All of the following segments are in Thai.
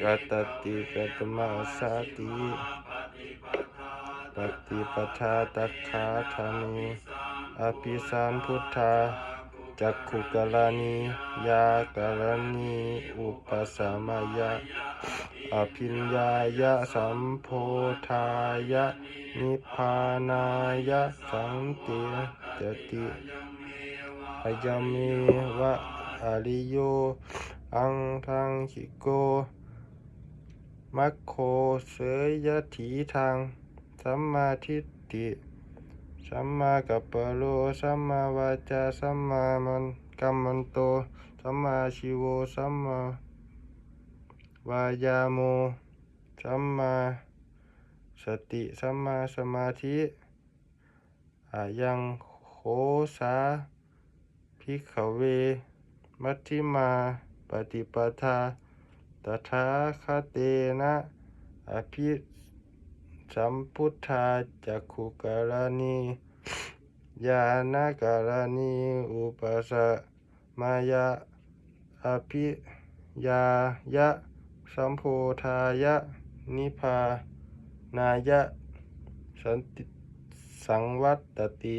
กัตติกัตมาสาติปฏิปทาตัคขาธามิอภิสานพุทธาจักขุกลานิยากลานิอุปสมมายะอภิญญายะสัมโพธายะนิพพานายะสันติจติอายามีวะอริโย อังทังคิโก มัคโคเสยยถีทาง สัมมาทิฏฐิ สัมมากัปปะโล สัมมาวาจา สัมมามันกัมมันโต สัมมาชิโว สัมมาวายาโม สัมมาสติ สัมมาสมาธิอายังโคสาภิกขเว มัชฌิมาปฏิปทา ตถาคเตนะอภิสัมพุทธาจักขุกรณีญาณกรณีอุปสมายะอภิยายะสัมโพธายะนิพานายะสันติสังวัตติ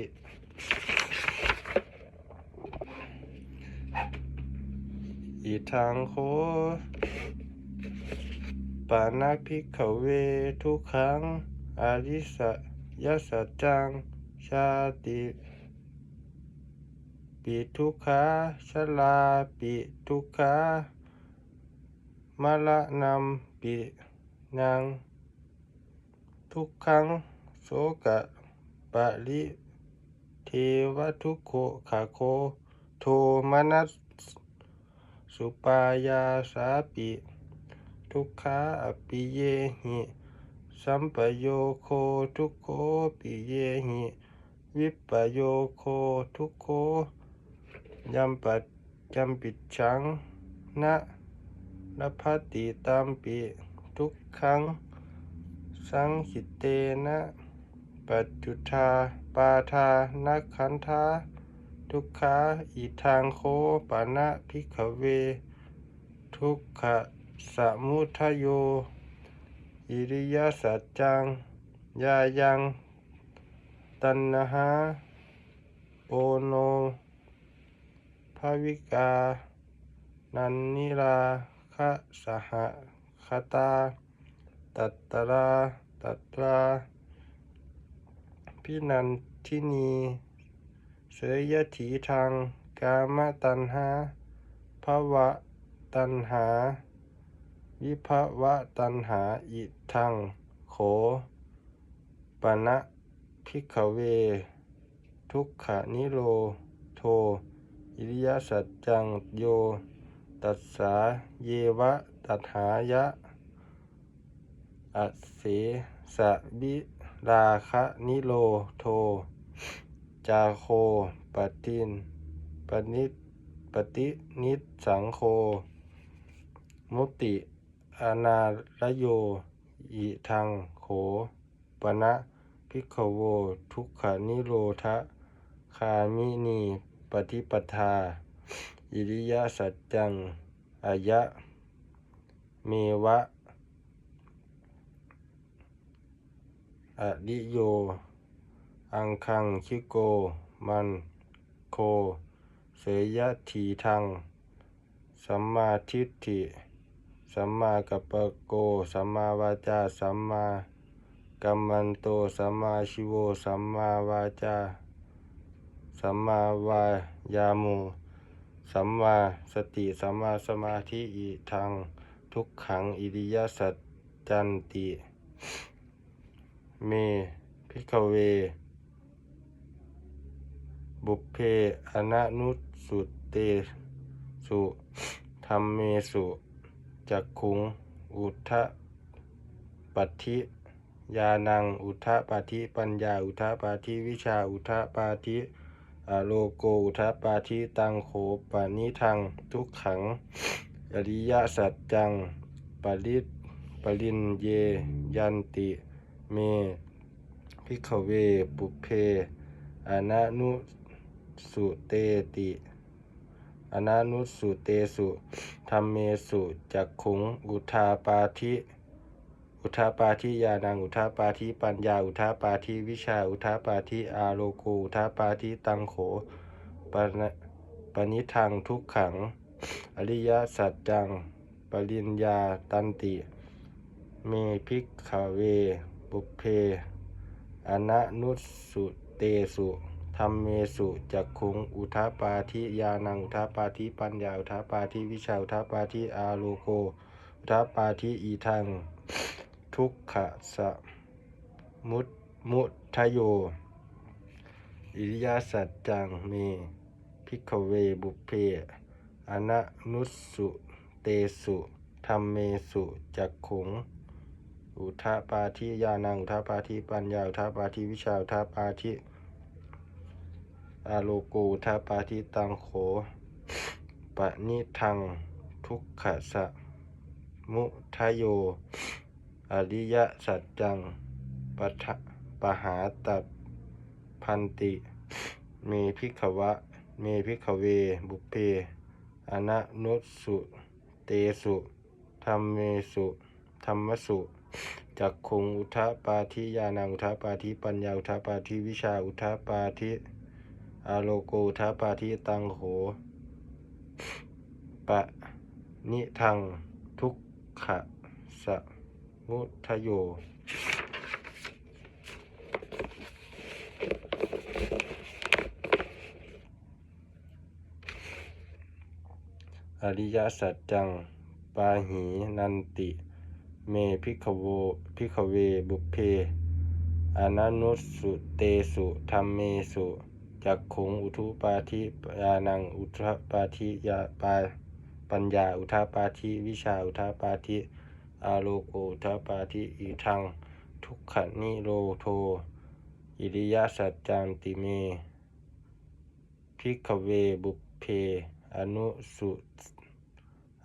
อิทังโค ปานาภิกเวทุกขังอริสยสัจจัง ชาติปิทุกขาชลาปิทุกขามละนำปินังทุกขังโสกะปะริเทวทุกโขขาโค โทมนัสสุปายาสาปิ ทุกขาอปิเยหิสัมปโยโคทุกโขปิเยหิวิปโยโคทุกโขยัมปัจจัมปิดชังนะนภัตติตามปิทุกขังสังขิเตนะปัจจุทาปาทานักขันธาทุกขาอิทางโคปานะพิกขเว ทุกขะ สมุทโย อิริยสัจจัง ยายัง ตัณหาโอโนภาวิกา นันนิราคะสหคตา ตัตตราตัตราพินันทินีเสยยถีทาง กามตัณหาภวะตัณหา วิภวะตัณหาอิทังโขปณะพิกเว ทุกขนิโรโท อิริยสัจจังโย ตัสสาเยวะตัทหายะ อัเสสะบิราคะนิโรโท จาโคปตินปนิปฏินิสังโค มุติ อนาลโยอิทังโขปณะพิกขโว ทุกขานิโรธะคามินีปฏิปทา อิริยสัจจังอายะ เมวะอริโย อังคังคิโก มันโค เสยยะถีทัง สัมมาทิฏฐิ สัมมากัปปโก สัมมาวาจา สัมมากัมมันโต สัมมาชิโว สัมมาวาจา สัมมาวายาโมสัมมาสติ สัมมาสมาธิอิทัง ทุกขัง อิริยสัจจันติ เมพิกเว บุพเพอนะนุสุเตสุธรรมเมสุ จักขุง อุทธปัฏฐิญาณัง อุทธปัฏฐิปัญญา อุทธปัฏฐิวิชา อุทธปัฏฐิอโลโก อุทธปัฏฐิตังโขปานิทัง ทุกขัง อริยสัจจัง ปริปรินเย ยันติ เม พิกขเวบุเพอนะนุสุเตติ อนานุสุเตสุธรรมเมสุจักขุง อุทาปาธิ อุทาปาธิญาณัง อุทาปาธิปัญญา อุทาปาธิวิชา อุทาปาธิอาโลโก อุทาปาธิตังโขปนะปนิทังทุกขัง อริยสัจจัง ปริญญาตันติ เมพิกขเว บุเพอนะนุสสุเตสุ ธรรมเมสุจักขุงอุทาปาธิญาณังอุทาปาธิปัญญาอุทาปาธิวิชาอุทาปาธิอาโลโกอุทาปาธิอีทังทุกขะสะมุตมุทโย อิริยาสัจจังเมพิกเวบุเพอนะนุสุเตสุธรรมเมสุจักขุงอุทาปาธิญาณังอุทาปาธิปัญญาอุทาปาธิวิชาอุทาปาธิ อาโลกอุทาปาธิตังโขปะนิทัง ทุกขะสะ มุทโย อริยสัจจังปะทะปหาตัดพันติ เมพิขวะ เมพิขเว บุพเพอนะนุสุเตสุธรรมเมสุธรรมสุจักขุงอุทาปาทิยานังอุทาปาทิปัญญาอุทาปาทิวิชาอุทาปาทิ อาโลโกทปาทิตังโห ปะนิทังทุกขะสะมุทโย อริยสัจจัง ปาหีนันติ เมพิกโวพิกเวบุพเพอนานุสสุเตสุธรรมเมสุ จักขุงอุทุปาทิยานังอุทปาทิยาปาปัญญาอุทาปาทิวิชาอุทาปาทิอาโลโกอุทาปาทิอีทัง ทุกขนิโรโท อิริยสัจจังติเมพิกเวบุเพ อนุสุ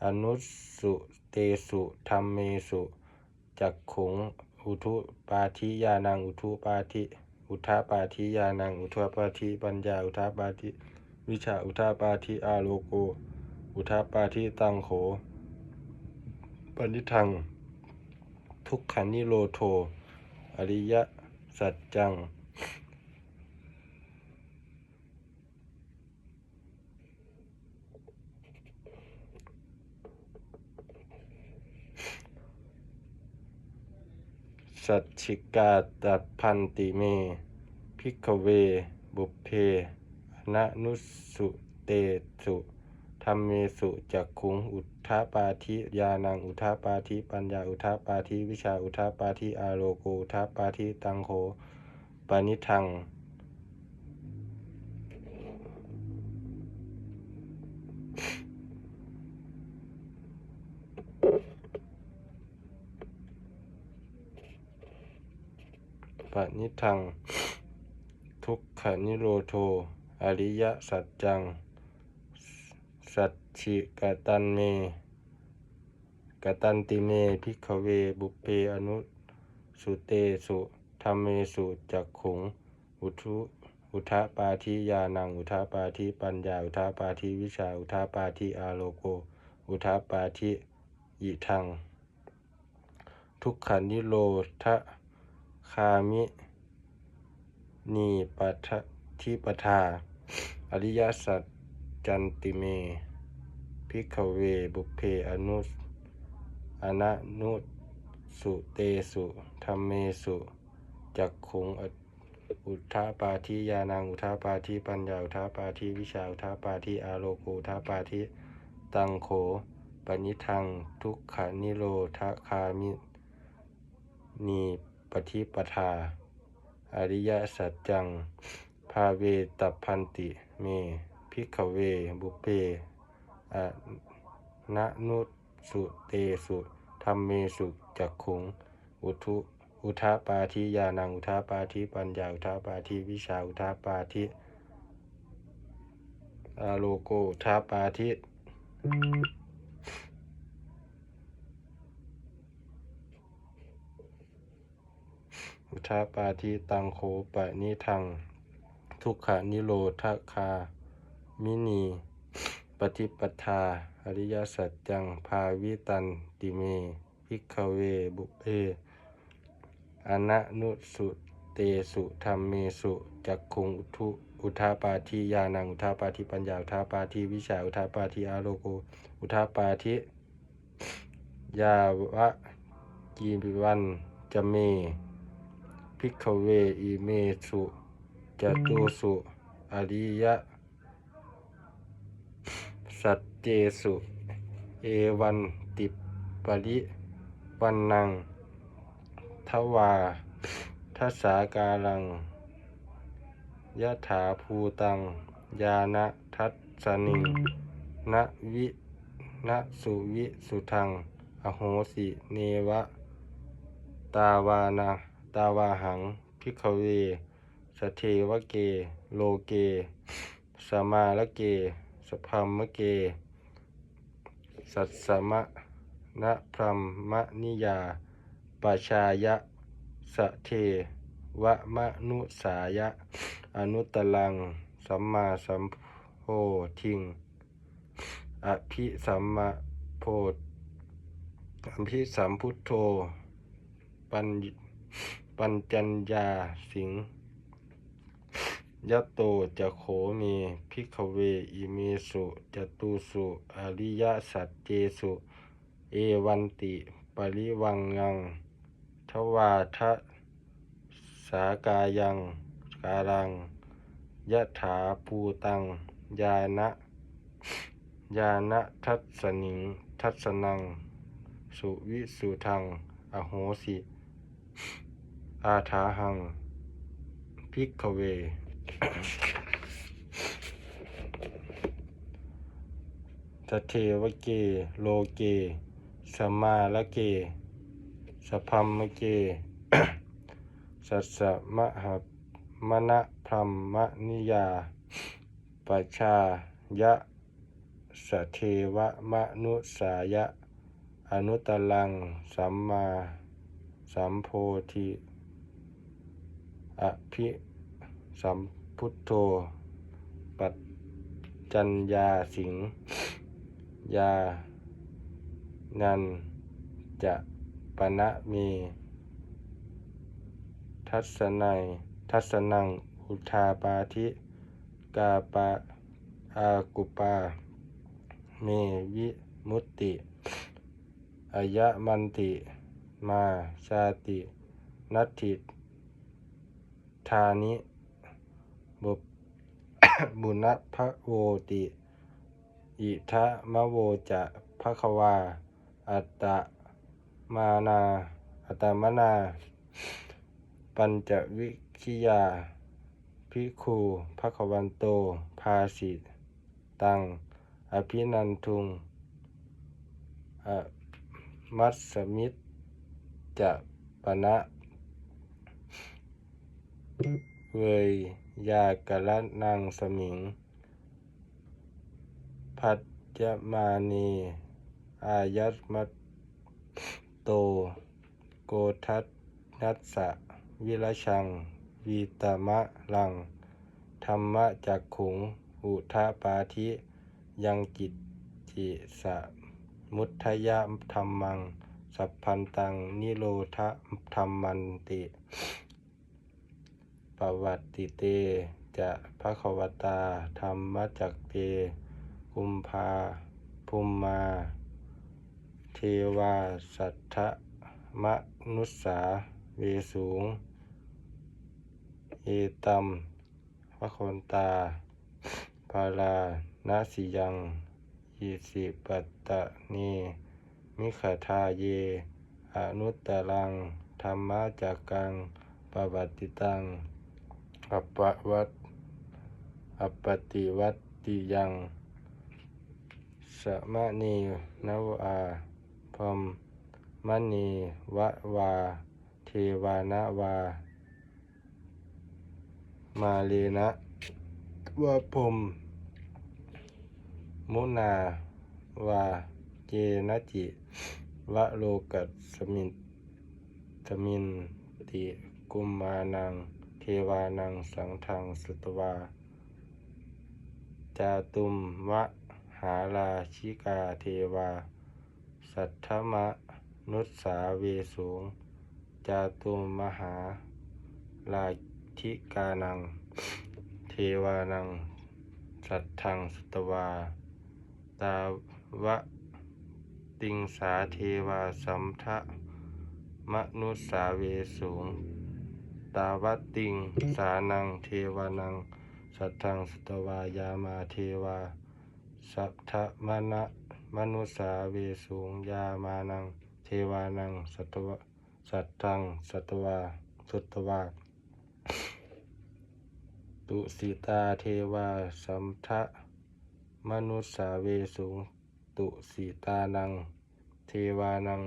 อนุสุเตสุธรรมเมสุจักขุงอุทุปาทิยานังอุทุปาทิ อุทาปาทิยานัง อุทาปาทิปัญญา อุทาปาทิวิชาอุทาปาทิอาโลโก อุทาปาทิตังโขปณิทัง ทุกขันนิโรโท อริยสัจจัง สัจฉิกาตัดพันติเม พิกเว บุเพนะนุสุเตสุธรรมเมสุจักขุงอุทาปาทิยานังอุทาปาทิปัญญาอุทาปาทิวิชาอุทาปาทิอาโลโกอุทาปาทิตังโคปานิทัง ปณิทัง ทุกขนิโรโท อริยสัจจัง สัจฉิกตันเมกตันติเมพิกเวบุพเพอนุสุเตสุธรรมเมสุจักขุง อุทุอุทาปาทิยานัง อุทาปาทิปัญญา อุทาปาทิวิชา อุทาปาทิอาโลโก อุทาปาทิอิทัง ทุกขันนิโรธ คามินีปัททิปทา อริยสัจจันติเม พิกเวบุเพอนุสอนะนุสุเตสุธรรมเมสุจักขุงออุทาปาทิยานังอุทาปาทิปัญญาอุทาปาทิวิชาอุทาปาทิอาโลโกอุทาปาทิตังโขปณิทัง ทุกขานิโรธคามินี ปฏิปทา อริยสัจจัง ภาเวตัพันติเมพิกเวบุเพอะนะนุสุเตสุธรรมเมสุจักขุง อุทุอุทาปาทิยานังอุทาปาทิปัญญาอุทาปาทิวิชาอุทาปาทิอาโลโกอุทาปาทิ อุทาปาทิตังโขปะนิทัง ทุกขานิโรธคา มินี ปฏิปทา อริยสัจจัง ภาวิตันติเมพิกเวบุเออนะนุสุเตสุธรรมเมสุจักขุงอุทุอุทาปาทิยานังอุทาปาทิปัญญาอุทาปาทิวิชาอุทาปาทิอาโลโกอุทาปาทิยาวะกีวันจะเม พิกขเวอิเมสุจตุสุอริยะ สัจเจสุ เอวันติปริวันนังทวาทัสาการังยะถาภูตัง ยานะทัสสนิงนะวินะสุวิสุทัง อโหสิ เนวะ ตาวานา ตาวาหัง พิกเวสเทวเก โลเก สมาละเก สพัมมะเก สัตสมะนะพรหมนิยาปชายะสะเทวะมะนุสายะ อนุตตลัง สัมมาสัมโพธิง อภิสัมมาโพธอภิสัมพุทโธ ปัญ ปัญจัญญาสิงยะโตจะโขเมพิกเวอิเมสุจตุสุอริยสัจเจสุเอวันติปริวังงังทวาทะสากายังการังยะถาภูตัง ยานะยานะทัสสนิง ทัสสนัง สุวิสุทัง อโหสิ อาถาหัง พิกเว สเทวเก โลเก สมาละเก สพัมมเก สัสสะมะหมณะพรหมนิยาปชายะสเทวมนุสายะ อนุตตลัง สัมมา สัมโพธิ อภิสัมพุทโธ ปัจจัญญาสิงยา นันจะปณะเม ทัศนัย ทัศนัง อุทาปาธิกาปะอากุปา เมวิมุตติอายะมันติ มาชาติ นัตถิานิบุบุณพะโวติอิทะมะโวจะภะควา อัตตะมานา อัตมนา ปัญจวิคิยา ภิกขุภะควันโต ภาสิตัง อภินันทุงอมัสสมิตจะปณะ เวยยากะละนังสมิง พัจจมานีอายัตมัตโต โกทัตนัสสะวิรชัง วีตมะลัง ธรรมะจักขุง อุทาปาธิ ยังกิจจิสะมุทยะธรรมัง สัพพันตัง นิโรธธรรมันติ วัตติเต จะภะควตาธรรมจักเตกุมภาภูมมา เทวาสัทธมนุสสาเวสูง เอตัมภะคะวันตาภาลานาสิยังอิสิปัตตะเนมิขทาเย อนุตตรัง ธรรมจักกังปวัตติตัง อัปปะวัตอัปปติวัตติยัง สมะนีนวอาพรมมณีวะวา เทวานาวา มาเลนะวะพรมมุนาวา เจนะจิวะโลกัสสมินสมินติกุมมานัง เทวานังสังทังสุตวา จาตุมวะหาราชิกาเทวา สัทธมะนุสสาเวสูง จาตุมหาลาธิกานัง เทวานัง สัทธังสุตวา ตาวะติงสาเทวาสัมทะมนุสสาเวสูง ตาวะติง สานัง เทวานัง สัทธังสตวายามาเทวา สัทธมณะมนุสาเวสูงยามานัง เทวานัง สัตวสัทธังสัตวาสุตวาตุสิตาเทวา สัมทะมนุสสาเวสูง ตุสิตานัง เทวานัง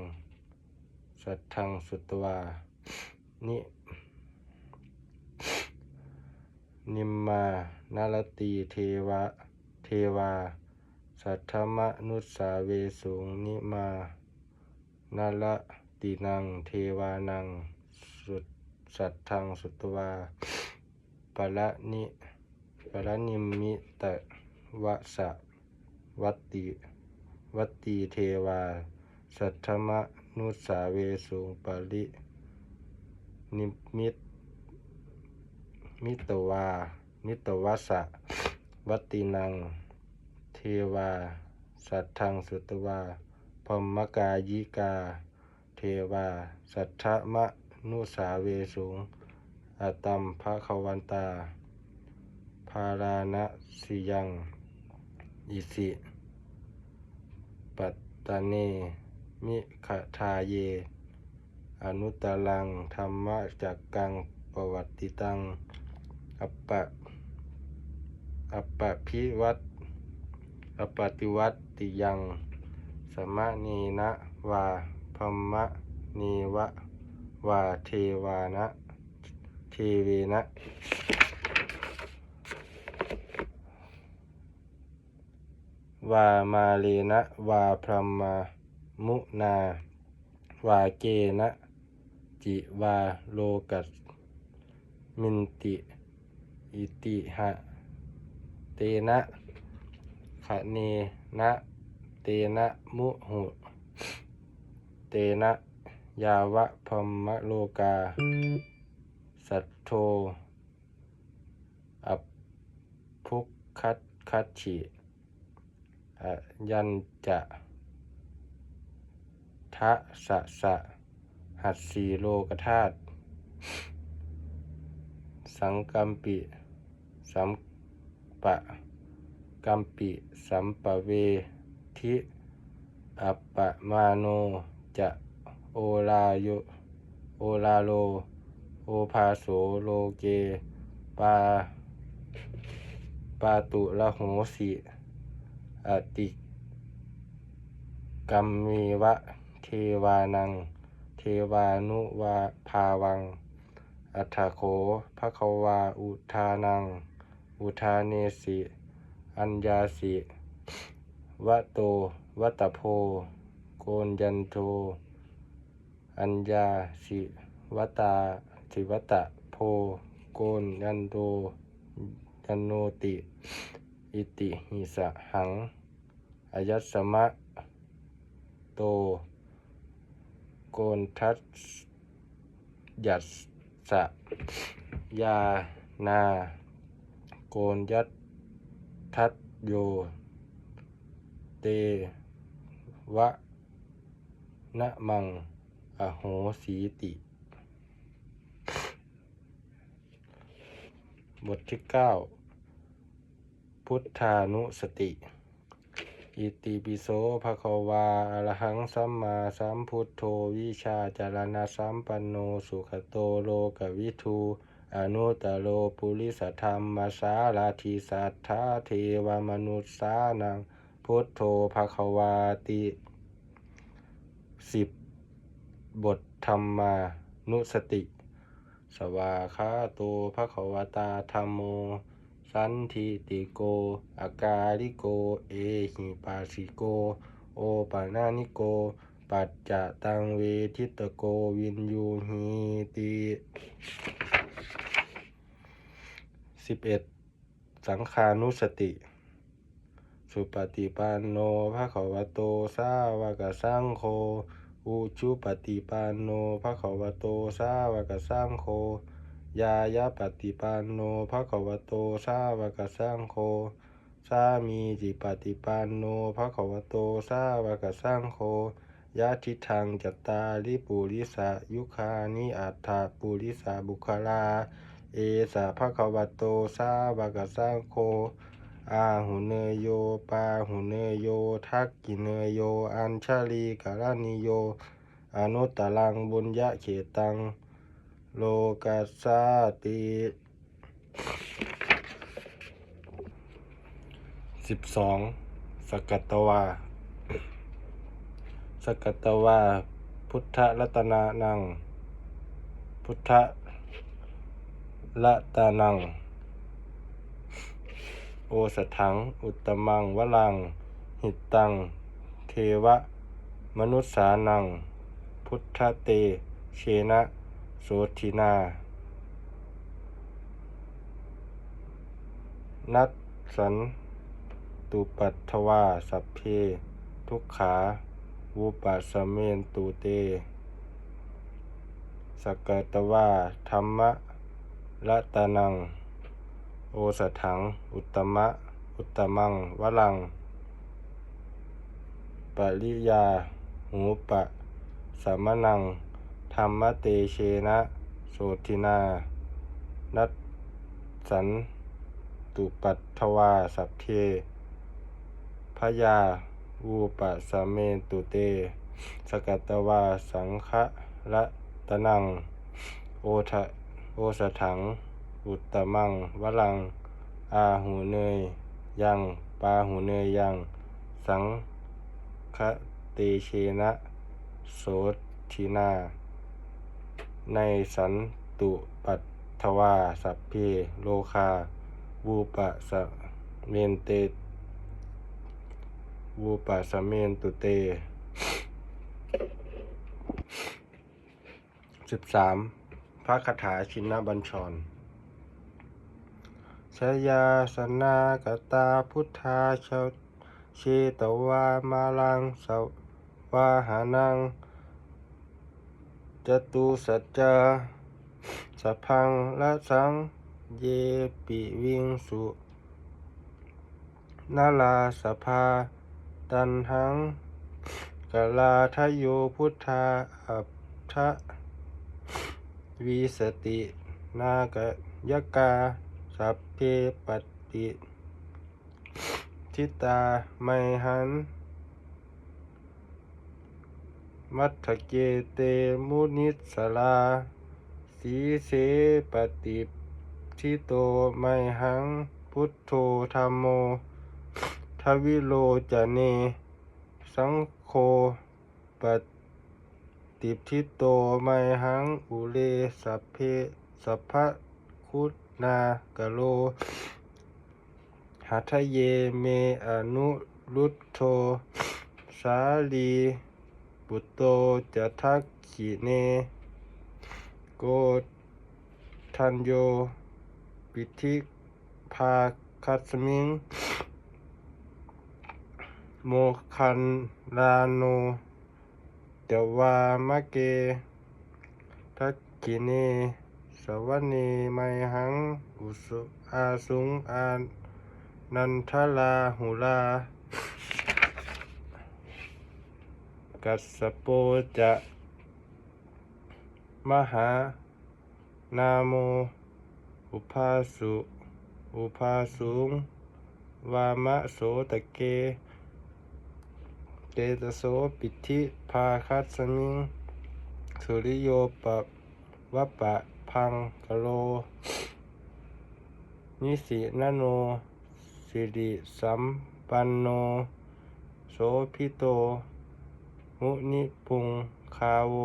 สัทธังสุตวานิ นิมมานารตีเทวะ เทวา สัทธมนุสสาเวสูงนิมานาลตินัง เทวานัง สุตสัตทังสุตวาปะละนิปะละนิมมิตะวะสะวัตติวัตติเทวา สัทธมนุสสาเวสูงปรินิมิต มิตวา มิตวัสะวัตินัง เทวา สัทธังสุตวาพมกายิกา เทวา สัทธมะนุสาเวสูงอตัมภะควันตา ภาราณสิยัง อิสิ ปัตตาเน มิขทาเย อนุตตรัง ธรรมจักกัง ปวัตติตัง อัปปะ อัปปะพิวัตอัปปติวัตติยัง สมะนีนะวาพมะนีวะวาเทวานะเทเวนะ วามาเลนะวาพรหมามุนา วาเกนะจิวาโลกัสมินติ อิติหะเตนะขะเนนะเตนะมุหุเตนะยาวะพมมะโลกา สัทโธอัปพุกคัตคัตฉิอยันจะทะสะสะ หัสสีโลกธาตุสังกัมปิ สัมปะกัมปิสัมปะเวทิอัปปะมาโนจะโอลาโยโอลาโล โอภาโสโลเก ปา ปาตุละโหสิอติกัมมีวะเทวานัง เทวานุวาภาวัง อัฏฐโขภะควาอุทานัง อุทาเนสิ อัญญาสิ วะโต วัตตโพ โกนยันโท อัญญาสิวตาสิวตะโพ โกนยันโตยันโนติ อิติหิสะหังอายัสมะ โต โกนทัสยัสสะยานา โกนยัตทัตโย เตวะนะมัง อโหสีติ บทที่เก้าพุทธานุสติ อิติปิโสภะควาอรหังสัมมาสัมพุทโธวิชาจารณะสัมปันโนสุขโตโลกวิทู อนุตโรปุริสธรรมสารทิสัทธาเทวมนุษสานังพุทโธภะควาติสิบบทธรรมานุสติ สวาคาโตภะควตาธรรมโม สันทิติโก อากาลิโก เอหิปัสสิโก โอปานานิโก ปัจจะตังเวทิตโกวินยูหีติ สิบเอ็ดสังขานุสติ สุปฏิปันโนภะคะวะโตสาวกสังโฆอุชุปฏิปันโนภะคะวะโตสาวกสังโฆยายาปฏิปันโนภะคะวะโตสาวกสังโฆสามีจิปฏิปันโนภะคะวะโตสาวกสังโฆยะทิทังจัตตาริปุริสายุคานิอัฏฐปุริสาบุคลา เอสะภะคะวะโตสาวกสังโฆอาหุเนยโยปาหุเนยโย ทักกิเนยโย อัญชลีกรณิโย อนุตตรังบุญญะเขตัง โลกัสสาติสิบสองสกัตตวา สกัตตวา พุทธรัตนานัง พุทธ รัตานัง โอสถัง อุตมังวลัง หิตตัง เทวะ มนุษสานัง พุทธเต เชนะโสทินา นัตสันตุปัตถวาสัพเพ ทุกขาวุปัสสเมนตุเต สกตวาธรรมะ ละตานัง โอสถัง อุตมะ อุตมัง วลัง ปริยา หูปะสัมมนัง ธรรมเตเชนะโสทินา นัตสันตุปัตถวาสัพเพพยาวูปะสเมตุเต สกัตตวาสังฆะละตะนัง โอทะ โอสถัง อุตมัง วลัง อาหูเนย ยัง ปาหูเนยยัง สังฆเตเชนะโสทินา ในสันตุปัตถวา สัพเพโลคาวูปะสะเมนเตวูปะสะเมนตุเตสิบสาม พระคาถาชินบัญชรชยาสนากตาพุทธาชาเชตวามาลังสวาหานังจตุสัจจาสัพพังละสังเยปิวิงสุนาลาสภา ตันหังกลาทโยพุทธาอัปทะ วิสตินากยกาสัพเพปฏิทิตาไมหัน มัทเกเตมุนิสลา สีเสปฏิทิโตไมหัง พุทโธธรรมโม ทวิโลจเน สังโฆปฏิ ติทิโตไมหังอุเลสัพเพสัพพะคุณากโล หัทเยเมอนุรุตโธสาลีปุตโตจะทักขิเน โกทันโย ปิธิภาคัสมิง โมคันลาโน เตวามะเกทักขิเนสวเนไมหังอุสุอาสุงอานันทลาหุลา กัสโปจะมหา นาโม อุภาสุ อุภาสุง วามะโสตะเกเตตโสปิธิาคัสมิง สุริโยปะวะปะพังกะโล นิสินโน สิริสัมปันโน โสพิโต มุนิปุงคาโว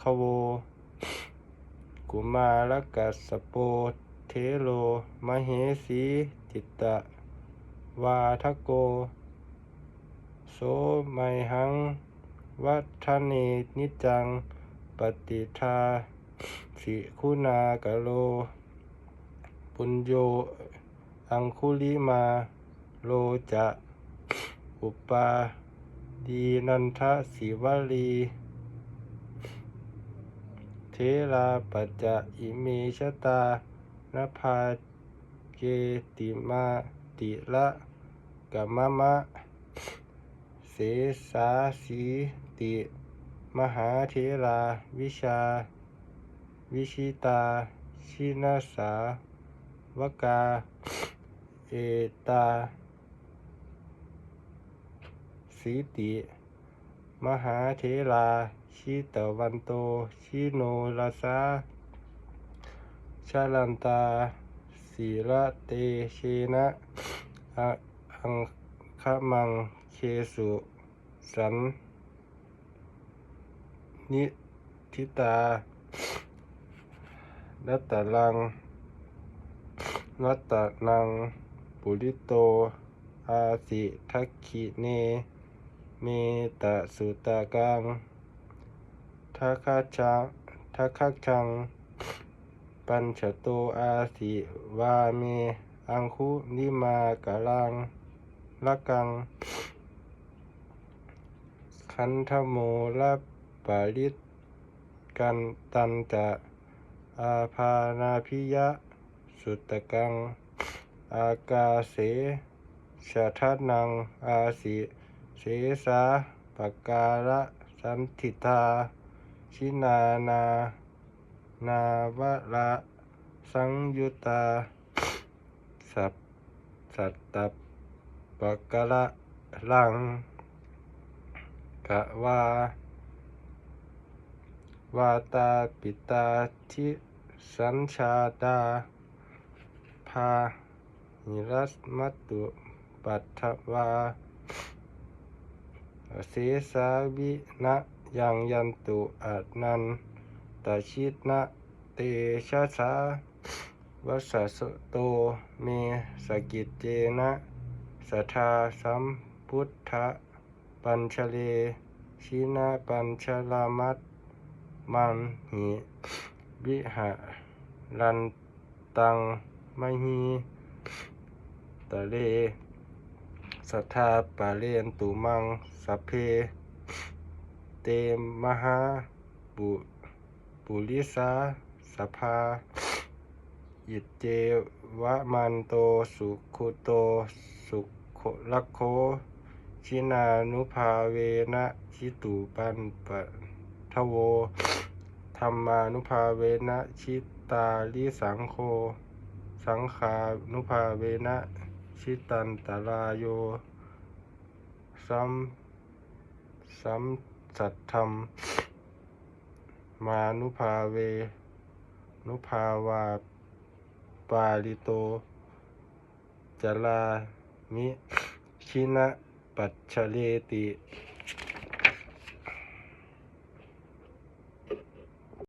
คาโว กุมารกัสสโปเทโล มเหสีจิตตะ วาทโก โสไมหัง วัฒเนนิจัง ปฏิทาสิคุณากะโล ปุญโย อังคุลิมาโลจะ อุปาดีนันทศิวลี เทราปัจจะอิเมชตานภาเกติมาติละกัมมะมะเสสาสี ติ มหาเทรา วิชา วิชิตา ชินาสาวกา เอตา สีติ มหาเทรา ชิตวันโต ชิโนลาสาชาลันตาสีระเตเชนะอะอังคมังเคสุสัน นิทิตานัตตลังนัตตนัง ปุริโต อาสิทักขิเน เมตสุตากังทัคคังทัคคัจจัง ปัญชโตอาสิวาเม อังคุนิมากะลังละกัง คันธโมละ ปาริตกันตันจะอาภานาพิยะ สุตกัง อากาเสชะทะนัง อาสิเสสาปการะสันทิตา ชินานา นาวะระสังยุตา สัพสัตตปกะระลังกะวา วาตาปิตาทิสัญชาดาพาหิรัสมัตตุปัตถวาเสสาวินะยังยันตุอะนันตชิตนะเตชะสาวัสสะโตเมสกิจเจนะสัทธาสัมพุทธปัญชเลชินาปัญชลามัต มันหิวิหารันตังมหิตะเลสัทธาปะเรนตุมังสัพเพ เตมหาบุปุริสาสภาอิเจวะมันโตสุขุโตสุขลักโค ชินานุภาเวนะชิตุปันปะทะโว รรมานุภาเวนะชิตาลิสังโฆสังขานุภาเวนะชิตันตราโยสัมสัมสัทธรรม มานุภาเว นุภาวาปาลิโตจลามิชินะปัจฉเลติ